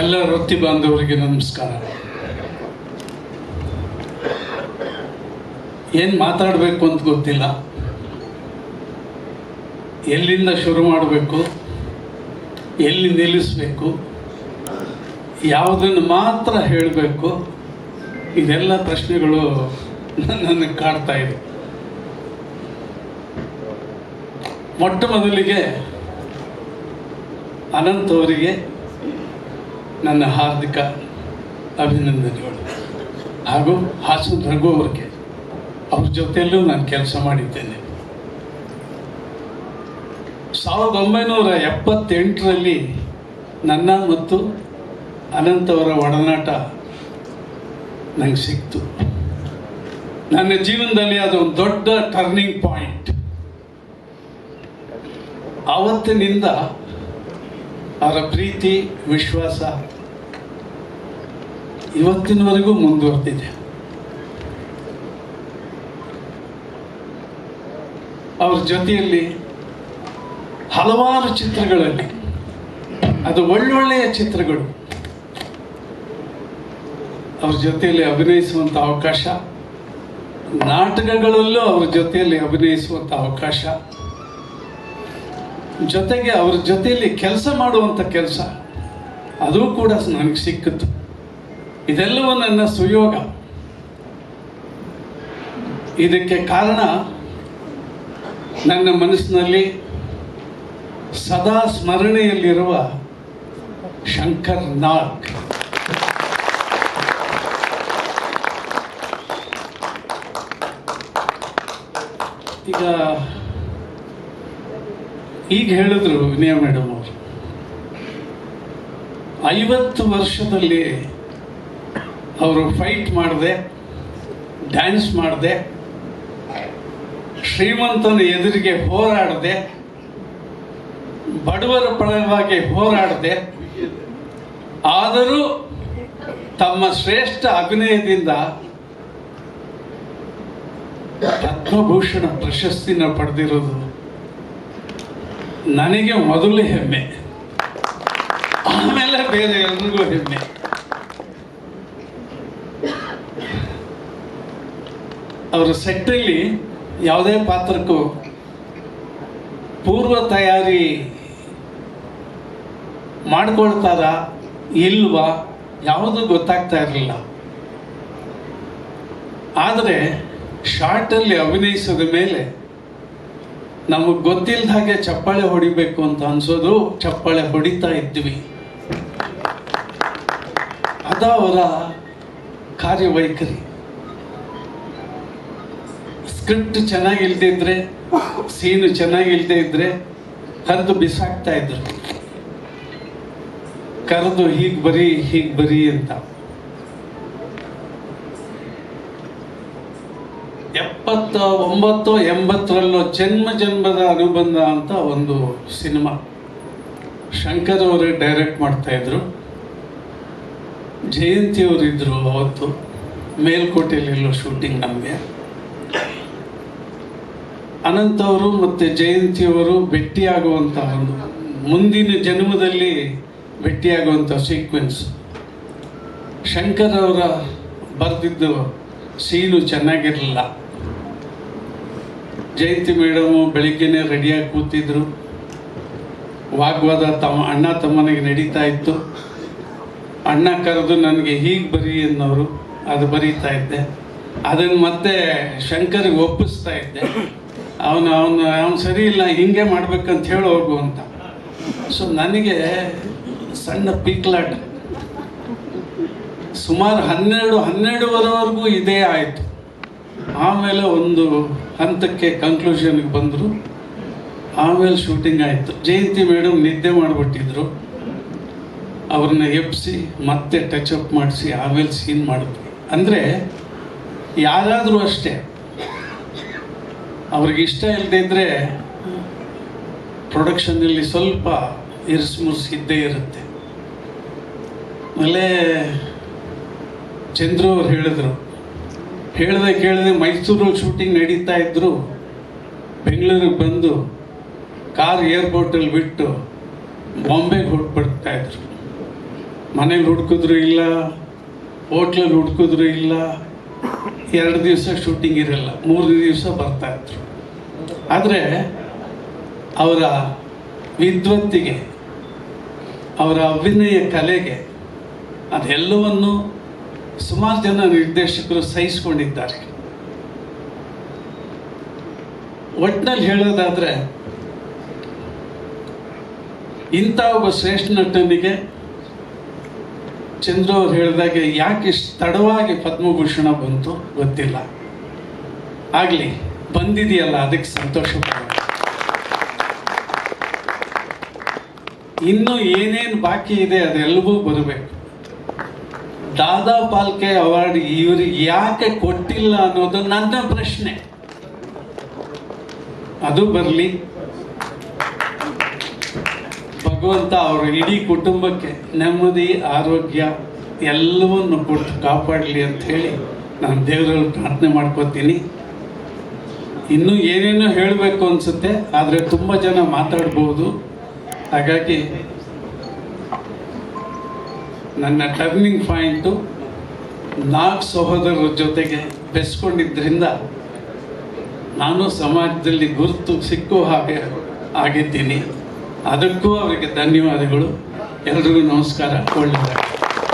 ಎಲ್ಲ ವೃತ್ತಿ ಬಾಂಧವರಿಗೆ ನಮಸ್ಕಾರ. ಏನು ಮಾತಾಡಬೇಕು ಅಂತ ಗೊತ್ತಿಲ್ಲ. ಎಲ್ಲಿಂದ ಶುರು ಮಾಡಬೇಕು, ಎಲ್ಲಿ ನಿಲ್ಲಿಸಬೇಕು, ಯಾವುದನ್ನು ಮಾತ್ರ ಹೇಳಬೇಕು, ಇದೆಲ್ಲ ಪ್ರಶ್ನೆಗಳು ನನಗೆ ಕಾಡ್ತಾ ಇದೆ. ಮೊಟ್ಟ ಮೊದಲಿಗೆ ಅನಂತ್ ಅವರಿಗೆ ನನ್ನ ಹಾರ್ದಿಕ ಅಭಿನಂದನೆಗಳು. ಹಾಗೂ ಹಾಸನ್ ರಘು ಅವ್ರಿಗೆ ಅವ್ರ ಜೊತೆಯಲ್ಲೂ ನಾನು ಕೆಲಸ ಮಾಡಿದ್ದೇನೆ. ಸಾವಿರದ ಒಂಬೈನೂರ ಎಪ್ಪತ್ತೆಂಟರಲ್ಲಿ ನನ್ನ ಮತ್ತು ಅನಂತ್ ಅವರ ಒಡನಾಟ ನಂಗೆ ಸಿಕ್ತು. ನನ್ನ ಜೀವನದಲ್ಲಿ ಅದು ಒಂದು ದೊಡ್ಡ ಟರ್ನಿಂಗ್ ಪಾಯಿಂಟ್ ಆವತ್ತಿನಿಂದ ಅವರ ಪ್ರೀತಿ, ವಿಶ್ವಾಸ ಇವತ್ತಿನವರೆಗೂ ಮುಂದುವರೆದಿದೆ. ಅವ್ರ ಜೊತೆಯಲ್ಲಿ ಹಲವಾರು ಚಿತ್ರಗಳಲ್ಲಿ, ಅದು ಒಳ್ಳೊಳ್ಳೆಯ ಚಿತ್ರಗಳು, ಅವ್ರ ಜೊತೆಯಲ್ಲಿ ಅಭಿನಯಿಸುವಂಥ ಅವಕಾಶ, ನಾಟಕಗಳಲ್ಲೂ ಅವ್ರ ಜೊತೆಯಲ್ಲಿ ಅಭಿನಯಿಸುವಂಥ ಅವಕಾಶ ಜೊತೆಗೆ ಅವ್ರ ಜೊತೆಯಲ್ಲಿ ಕೆಲಸ ಮಾಡುವಂಥ ಕೆಲಸ, ಅದು ಕೂಡ ನನಗೆ ಸಿಕ್ಕಿತು. ಇದೆಲ್ಲವೂ ನನ್ನ ಸುಯೋಗ. ಇದಕ್ಕೆ ಕಾರಣ ನನ್ನ ಮನಸ್ಸಿನಲ್ಲಿ ಸದಾ ಸ್ಮರಣೆಯಲ್ಲಿರುವ ಶಂಕರ್ ನಾಗ್. ಈಗ ಈಗ ಹೇಳಿದ್ರು ವಿನಯ ಮೇಡಮ್ ಅವರು. ಐವತ್ತು ವರ್ಷದಲ್ಲಿ ಅವರು ಫೈಟ್ ಮಾಡಿದೆ ಡ್ಯಾನ್ಸ್ ಮಾಡಿದೆ, ಶ್ರೀಮಂತನ ಎದುರಿಗೆ ಹೋರಾಡದೆ, ಬಡವರ ಪರವಾಗಿ ಹೋರಾಡದೆ, ಆದರೂ ತಮ್ಮ ಶ್ರೇಷ್ಠ ಅಭಿನಯದಿಂದ ಪದ್ಮಭೂಷಣ ಪ್ರಶಸ್ತಿನ ಪಡೆದಿರೋದು ನನಗೆ ಮೊದಲು ಹೆಮ್ಮೆ. ಆಮೇಲೆ ಬೇರೆ ಎಲ್ರಿಗೂ ಹೆಮ್ಮೆ. ಅವರ ಸೆಟ್ಟಲ್ಲಿ ಯಾವುದೇ ಪಾತ್ರಕ್ಕೂ ಪೂರ್ವ ತಯಾರಿ ಮಾಡ್ಕೊಳ್ತಾರ ಇಲ್ವಾ ಯಾವುದು ಗೊತ್ತಾಗ್ತಾ ಇರಲಿಲ್ಲ. ಆದರೆ ಶಾರ್ಟಲ್ಲಿ ಅಭಿನಯಿಸಿದ ಮೇಲೆ ನಮಗೆ ಗೊತ್ತಿಲ್ಲದ ಹಾಗೆ ಚಪ್ಪಾಳೆ ಹೊಡಿಬೇಕು ಅಂತ ಅನ್ಸೋದು ಚಪ್ಪಾಳೆ ಹೊಡಿತಾ ಇದ್ವಿ. ಅದ ಅವರ ಕಾರ್ಯವೈಖರಿ. ಸ್ಕ್ರಿಪ್ಟ್ ಚೆನ್ನಾಗಿಲ್ದಿದ್ರೆ ಸೀನು ಚೆನ್ನಾಗಿಲ್ದೇ ಇದ್ರೆ ಕರೆದು ಬಿಸಾಕ್ತಾ ಇದ್ರು. ಕರೆದು ಹೀಗೆ ಬರೀ ಹೀಗೆ ಬರೀ ಅಂತ. ಎಪ್ಪತ್ತ ಒಂಬತ್ತು ಎಂಬತ್ತರಲ್ಲೋ ಜನ್ಮ ಜನ್ಮದ ಅನುಬಂಧ ಅಂತ ಒಂದು ಸಿನಿಮಾ. ಶಂಕರ್ ಅವರೇ ಡೈರೆಕ್ಟ್ ಮಾಡ್ತಾಯಿದ್ರು ಜಯಂತಿ ಅವರಿದ್ರು ಅವತ್ತು. ಮೇಲ್ಕೋಟೆಯಲ್ಲೆಲ್ಲೋ ಶೂಟಿಂಗ್ ನಮಗೆ. ಅನಂತ ಅವರು ಮತ್ತು ಜಯಂತಿಯವರು ಭೇಟಿಯಾಗುವಂಥ ಒಂದು ಮುಂದಿನ ಜನ್ಮದಲ್ಲಿ ಭೇಟಿಯಾಗುವಂಥ ಸೀಕ್ವೆನ್ಸ್ ಶಂಕರ್ ಅವರ ಬರೆದಿದ್ದು ಸೀನು ಚೆನ್ನಾಗಿರಲಿಲ್ಲ. ಜಯಂತಿ ಮೇಡಮು ಬೆಳಿಗ್ಗೆನೆ ರೆಡಿಯಾಗಿ ಕೂತಿದ್ರು. ವಾಗ್ವಾದ ತಮ್ಮ ಅಣ್ಣ ತಮ್ಮನಿಗೆ ನಡೀತಾ ಇತ್ತು. ಅಣ್ಣ ಕರೆದು ನನಗೆ ಹೀಗೆ ಬರಿ ಅನ್ನೋರು, ಅದು ಬರೀತಾ ಇದ್ದೆ. ಅದನ್ನು ಮತ್ತೆ ಶಂಕರಿಗೆ ಒಪ್ಪಿಸ್ತಾ ಇದ್ದೆ. ಅವನು ಅವನು ಅವನು ಸರಿ ಇಲ್ಲ, ಹಿಂಗೆ ಮಾಡ್ಬೇಕಂತ ಹೇಳಿ ಹೋಗು ಅಂತ. ಸೊ ನನಗೆ ಸಣ್ಣ ಪೀಕ್ಲಾಟ. ಸುಮಾರು ಹನ್ನೆರಡು, ಹನ್ನೆರಡುವರೆವರೆಗೂ ಇದೇ ಆಯಿತು. ಆಮೇಲೆ ಒಂದು ಹಂತಕ್ಕೆ ಕನ್ಕ್ಲೂಷನ್ಗೆ ಬಂದರು. ಆಮೇಲೆ ಶೂಟಿಂಗ್ ಆಯಿತು. ಜಯಂತಿ ಮೇಡಮ್ ನಿದ್ದೆ ಮಾಡಿಬಿಟ್ಟಿದ್ರು. ಅವ್ರನ್ನ ಎಬ್ಬಿಸಿ ಮತ್ತೆ ಟಚ್ ಅಪ್ ಮಾಡಿಸಿ, ಆಮೇಲೆ ಸೀನ್ ಮಾಡಿದ್ವಿ ಅಂದರೆ, ಯಾರಾದರೂ ಅಷ್ಟೇ, ಅವ್ರಿಗೆ ಇಷ್ಟ ಇಲ್ಲದೆ ಇದ್ದರೆ ಪ್ರೊಡಕ್ಷನ್ನಲ್ಲಿ ಸ್ವಲ್ಪ ಇರಿಸುಮುರ್ಸು ಇದ್ದೇ ಇರುತ್ತೆ. ಆಮೇಲೆ ಚಂದ್ರು ಅವ್ರು ಹೇಳಿದ್ರು ಹೇಳ್ದೆ ಕೇಳದೆ ಮೈಸೂರಲ್ಲಿ ಶೂಟಿಂಗ್ ನಡೀತಾ ಇದ್ರು, ಬೆಂಗಳೂರಿಗೆ ಬಂದು ಕಾರ್ ಏರ್ಪೋರ್ಟಲ್ಲಿ ಬಿಟ್ಟು ಬಾಂಬೆಗೆ ಹೊರಟ್ಬಿಡ್ತಾ ಇದ್ರು. ಮನೇಲಿ ಹುಡ್ಕಿದ್ರು ಇಲ್ಲ ಹೋಟ್ಲಲ್ಲಿ ಹುಡ್ಕಿದ್ರು ಇಲ್ಲ, ಎರಡು ದಿವಸ ಶೂಟಿಂಗ್ ಇರಲ್ಲ, ಮೂರು ದಿವಸ ಬರ್ತಾ ಇದ್ರು. ಆದರೆ ಅವರ ವಿದ್ವತ್ತಿಗೆ, ಅವರ ಅಭಿನಯ ಕಲೆಗೆ ಅದೆಲ್ಲವನ್ನು ಸುಮಾರು ಜನ ನಿರ್ದೇಶಕರು ಸಹಿಸಿಕೊಂಡಿದ್ದಾರೆ. ಒಟ್ಟಿನಲ್ಲಿ ಹೇಳೋದಾದ್ರೆ, ಇಂಥ ಒಬ್ಬ ಶ್ರೇಷ್ಠ ನಟನಿಗೆ ಚಂದ್ರ ಅವ್ರು ಹೇಳಿದಾಗೆ ಯಾಕೆ ಇಷ್ಟು ತಡವಾಗಿ ಪದ್ಮಭೂಷಣ ಬಂತು ಗೊತ್ತಿಲ್ಲ. ಆಗಲಿ, ಬಂದಿದೆಯಲ್ಲ, ಅದಕ್ಕೆ ಸಂತೋಷ ಇನ್ನೂ ಇನ್ನು ಏನೇನು ಬಾಕಿ ಇದೆ ಅದೆಲ್ಲವೂ ಬರಬೇಕು. ದಾದಾ ಪಾಲ್ಕೆ ಅವಾರ್ಡ್ ಇವ್ರಿಗೆ ಯಾಕೆ ಕೊಟ್ಟಿಲ್ಲ ಅನ್ನೋದು ನನ್ನ ಪ್ರಶ್ನೆ. ಅದು ಬರಲಿ. ಭಗವಂತ ಅವ್ರ ಇಡೀ ಕುಟುಂಬಕ್ಕೆ ನೆಮ್ಮದಿ, ಆರೋಗ್ಯ ಎಲ್ಲವನ್ನು ಕೊಟ್ಟು ಕಾಪಾಡಲಿ ಅಂತ ಹೇಳಿ ನಾನು ದೇವರಲ್ಲಿ ಪ್ರಾರ್ಥನೆ ಮಾಡ್ಕೋತೀನಿ. ಇನ್ನೂ ಏನೇನೋ ಹೇಳಬೇಕು ಅನಿಸುತ್ತೆ, ಆದರೆ ತುಂಬ ಜನ ಮಾತಾಡ್ಬೋದು. ಹಾಗಾಗಿ ನನ್ನ ಟರ್ನಿಂಗ್ ಪಾಯಿಂಟು ನಾಲ್ಕು ಸಹೋದರರ ಜೊತೆಗೆ ಬೆಸ್ಕೊಂಡಿದ್ದರಿಂದ ನಾನು ಸಮಾಜದಲ್ಲಿ ಗುರುತು ಸಿಕ್ಕೋ ಹಾಗೆ ಆಗಿದ್ದೀನಿ. ಅದಕ್ಕೂ ಅವರಿಗೆ ಧನ್ಯವಾದಗಳು. ಎಲ್ರಿಗೂ ನಮಸ್ಕಾರ. ಒಳ್ಳೆಯದಾಗಲಿ.